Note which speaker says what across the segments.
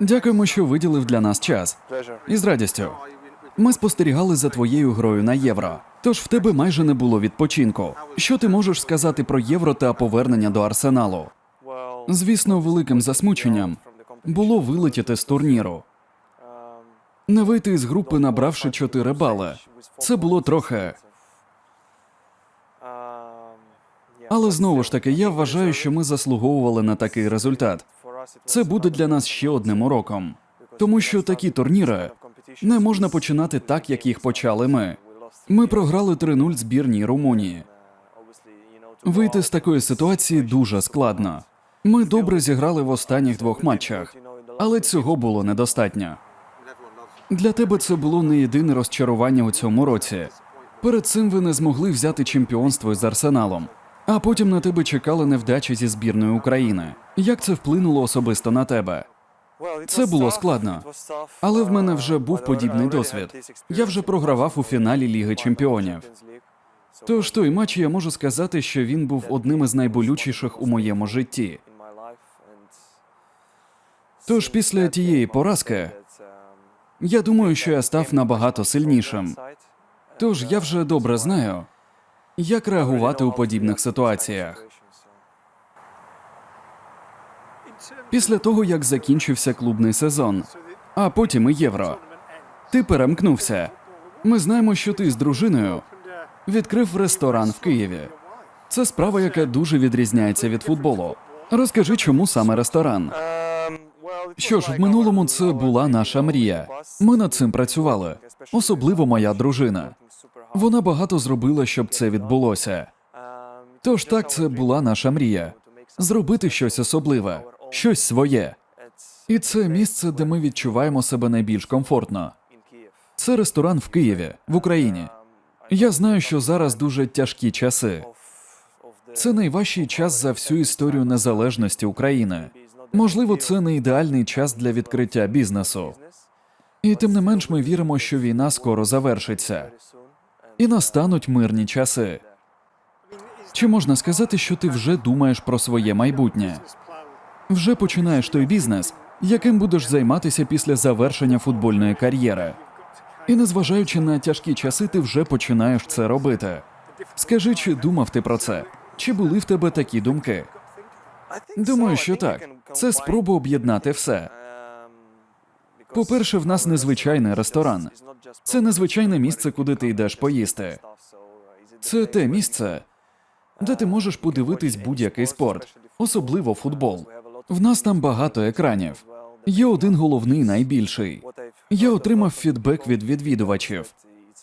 Speaker 1: Дякуємо, що виділив для нас час. І з радістю. Ми спостерігали за твоєю грою на євро. Тож в тебе майже не було відпочинку. Що ти можеш сказати про євро та повернення до арсеналу? Звісно, великим засмученням було вилетіти з турніру. Не вийти з групи, набравши 4 бали. Це було трохи. Але знову ж таки, я вважаю, що ми заслуговували на такий результат. Це буде для нас ще одним уроком, тому що такі турніри не можна починати так, як їх почали ми. Ми програли 3-0 збірній Румунії. Вийти з такої ситуації дуже складно. Ми добре зіграли в останніх двох матчах, але цього було недостатньо. Для тебе це було не єдине розчарування у цьому році. Перед цим ви не змогли взяти чемпіонство з арсеналом, а потім на тебе чекали невдачі зі збірною України. Як це вплинуло особисто на тебе? Це було складно. Але в мене вже був подібний досвід. Я вже програвав у фіналі Ліги Чемпіонів. Тож той матч я можу сказати, що він був одним із найболючіших у моєму житті. Тож після тієї поразки я думаю, що я став набагато сильнішим. Тож я вже добре знаю, як реагувати у подібних ситуаціях. Після того, як закінчився клубний сезон, а потім і євро. Ти перемкнувся. Ми знаємо, що ти з дружиною відкрив ресторан в Києві. Це справа, яка дуже відрізняється від футболу. Розкажи, чому саме ресторан? Що ж, в минулому це була наша мрія. Ми над цим працювали, особливо моя дружина. Вона багато зробила, щоб це відбулося. Тож так, це була наша мрія зробити щось особливе, щось своє. І це місце, де ми відчуваємо себе найбільш комфортно. Це ресторан в Києві, в Україні. Я знаю, що зараз дуже тяжкі часи. Це найважчий час за всю історію незалежності України. Можливо, це не ідеальний час для відкриття бізнесу. І тим не менш ми віримо, що війна скоро завершиться і настануть мирні часи. Чи можна сказати, що ти вже думаєш про своє майбутнє? Вже починаєш той бізнес, яким будеш займатися після завершення футбольної кар'єри. І незважаючи на тяжкі часи, ти вже починаєш це робити. Скажи, чи думав ти про це? Чи були в тебе такі думки? Думаю, що так. Це спроба об'єднати все. По-перше, в нас незвичайний ресторан. Це незвичайне місце, куди ти йдеш поїсти. Це те місце, де ти можеш подивитись будь-який спорт, особливо футбол. В нас там багато екранів. Є один головний найбільший. Я отримав фідбек від відвідувачів.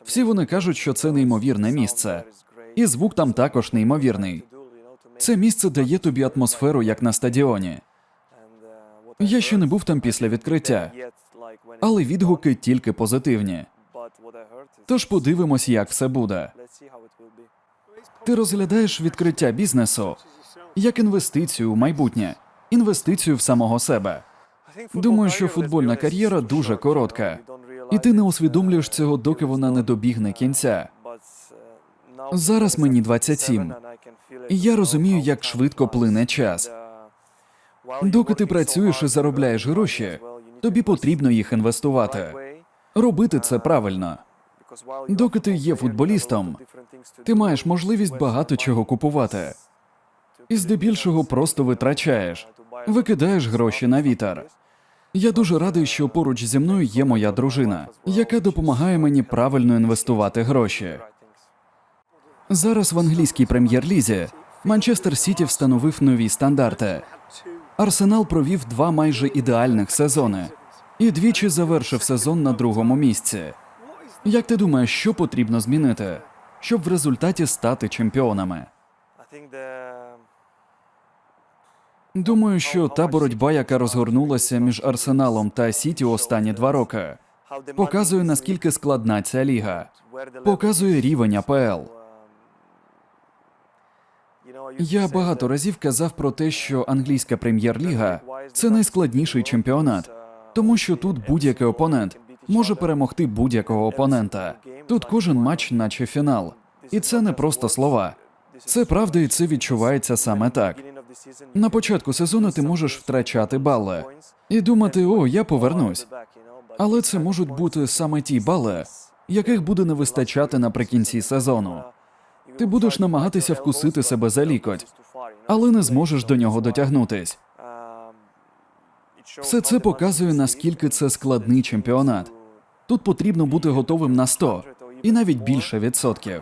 Speaker 1: Всі вони кажуть, що це неймовірне місце. І звук там також неймовірний. Це місце дає тобі атмосферу, як на стадіоні. Я ще не був там після відкриття, але відгуки тільки позитивні. Тож подивимось, як все буде. Ти розглядаєш відкриття бізнесу як інвестицію у майбутнє, інвестицію в самого себе. Думаю, що футбольна кар'єра дуже коротка, і ти не усвідомлюєш цього, доки вона не добігне кінця. Зараз мені 27, і я розумію, як швидко плине час. Доки ти працюєш і заробляєш гроші, тобі потрібно їх інвестувати. Робити це правильно. Доки ти є футболістом, ти маєш можливість багато чого купувати. І здебільшого просто витрачаєш, викидаєш гроші на вітер. Я дуже радий, що поруч зі мною є моя дружина, яка допомагає мені правильно інвестувати гроші. Зараз в англійській прем'єр-лізі Манчестер Сіті встановив нові стандарти. Арсенал провів два майже ідеальних сезони і двічі завершив сезон на другому місці. Як ти думаєш, що потрібно змінити, щоб в результаті стати чемпіонами? Думаю, що та боротьба, яка розгорнулася між Арсеналом та Сіті останні два роки, показує наскільки складна ця ліга, показує рівень АПЛ. Я багато разів казав про те, що англійська прем'єр-ліга це найскладніший чемпіонат, тому що тут будь-який опонент може перемогти будь-якого опонента. Тут кожен матч, наче фінал, і це не просто слова. Це правда, і це відчувається саме так. На початку сезону ти можеш втрачати бали і думати, о, я повернусь. Але це можуть бути саме ті бали, яких буде не вистачати наприкінці сезону. Ти будеш намагатися вкусити себе за лікоть, але не зможеш до нього дотягнутись. Все це показує, наскільки це складний чемпіонат. Тут потрібно бути готовим на 100 і навіть більше відсотків.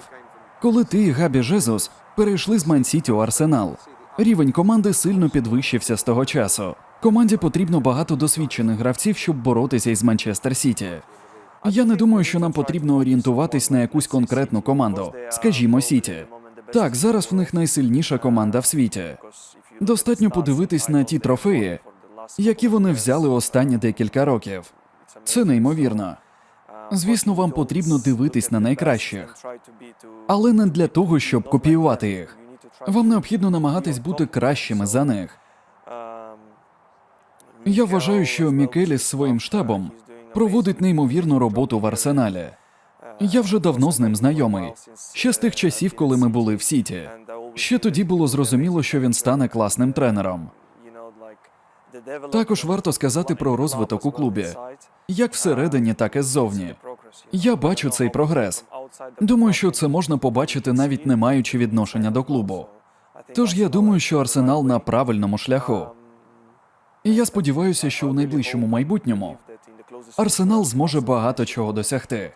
Speaker 1: Коли ти і Габі Жезус перейшли з Мансіті у Арсенал, рівень команди сильно підвищився з того часу. Команді потрібно багато досвідчених гравців, щоб боротися із Манчестер Сіті. Я не думаю, що нам потрібно орієнтуватись на якусь конкретну команду, скажімо, Сіті. Так, зараз в них найсильніша команда в світі. Достатньо подивитись на ті трофеї, які вони взяли останні декілька років. Це неймовірно. Звісно, вам потрібно дивитись на найкращих, але не для того, щоб копіювати їх. Вам необхідно намагатись бути кращими за них. Я вважаю, що Мікелі з своїм штабом проводить неймовірну роботу в арсеналі. Я вже давно з ним знайомий, ще з тих часів, коли ми були в Сіті. Ще тоді було зрозуміло, що він стане класним тренером.
Speaker 2: Також варто сказати про розвиток у клубі,
Speaker 1: Як всередині, так і ззовні. Я бачу цей прогрес. Думаю, що це можна побачити навіть не маючи відношення до клубу. Тож я думаю, що Арсенал на правильному шляху. І я сподіваюся, що у найближчому майбутньому Арсенал зможе багато чого досягти.